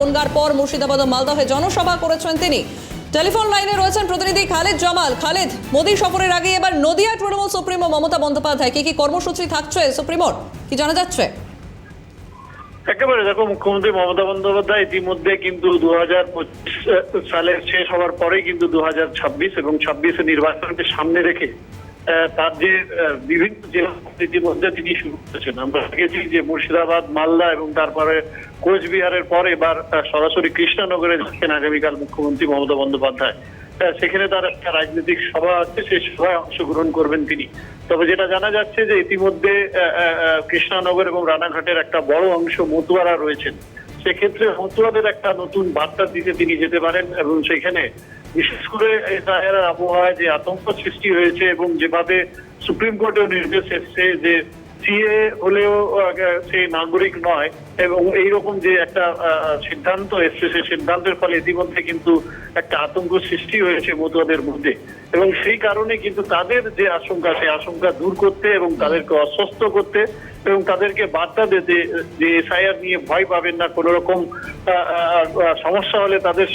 বনগার পর মুর্শিদাবাদ ও মালদহে জনসভা করেছেন তিনি। টেলিফোন লাইনে রয়েছেন প্রতিনিধি খালেদ জামাল। খালিদ, মোদী সফরের আগে এবার নদিয়া তৃণমূল সুপ্রিমো মমতা বন্দ্যোপাধ্যায়। কি কি কর্মসূচি থাকছে সুপ্রিমোর? কি জানা যাচ্ছে? একেবারে দেখো, মুখ্যমন্ত্রী মমতা বন্দ্যোপাধ্যায় ইতিমধ্যে কিন্তু দু হাজার সালের শেষ হওয়ার পরেই কিন্তু দু হাজার ছাব্বিশ এবং ছাব্বিশে নির্বাচনকে সামনে রেখে তার যে বিভিন্ন জেলা ইতিমধ্যে তিনি শুরু করেছেন। আমরা দেখেছি যে মুর্শিদাবাদ, মালদা এবং তারপরে কোচবিহারের পর এবার সরাসরি কৃষ্ণনগরে যাচ্ছেন আগামীকাল মুখ্যমন্ত্রী মমতা বন্দ্যোপাধ্যায়। সেখানে তার একটা রাজনৈতিক সভা আছে, সেই সভায় অংশগ্রহণ করবেন তিনি। তবে যেটা জানা যাচ্ছে যে ইতিমধ্যে কৃষ্ণনগর এবং রানাঘাটের একটা বড় অংশ মতুয়ারা রয়েছেন। সেক্ষেত্রে মতুয়াদের একটা নতুন বার্তা দিতে তিনি যেতে পারেন এবং সেখানে বিশেষ করে এসআইআর আবহাওয়ায় যে আতঙ্ক সৃষ্টি হয়েছে এবং যেভাবে সুপ্রিম কোর্টের নির্দেশ এসছে যে সিএ হলেও সে নাগরিক নয় এবং এইরকম যে একটা সিদ্ধান্ত এসছে সেই সিদ্ধান্তের ফলে ইতিমধ্যে কিন্তু একটা আতঙ্ক সৃষ্টি হয়েছে মতুয়াদের মধ্যে। এবং সেই কারণে কিন্তু তাদের যে আশঙ্কা সেই আশঙ্কা দূর করতে এবং তাদেরকে অস্বস্ত করতে এবং তাদেরকে বার্তা দিতে যে এসআইআর নিয়ে ভয় পাবেন না কোনো রকম সমস্যা হলে তাদের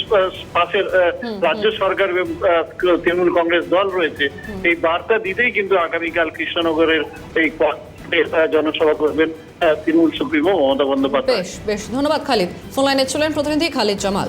পাশের রাজ্য সরকার এবং তৃণমূল কংগ্রেস দল রয়েছে এই বার্তা দিতেই কিন্তু আগামীকাল কৃষ্ণনগরের এই জনসভা করবেন তৃণমূল সুপ্রিমো মমতা বন্দ্যোপাধ্যায়। বেশ বেশ, ধন্যবাদ খালিদ। ফোন লাইনে ছিলেন প্রতিনিধি খালিদ জামাল।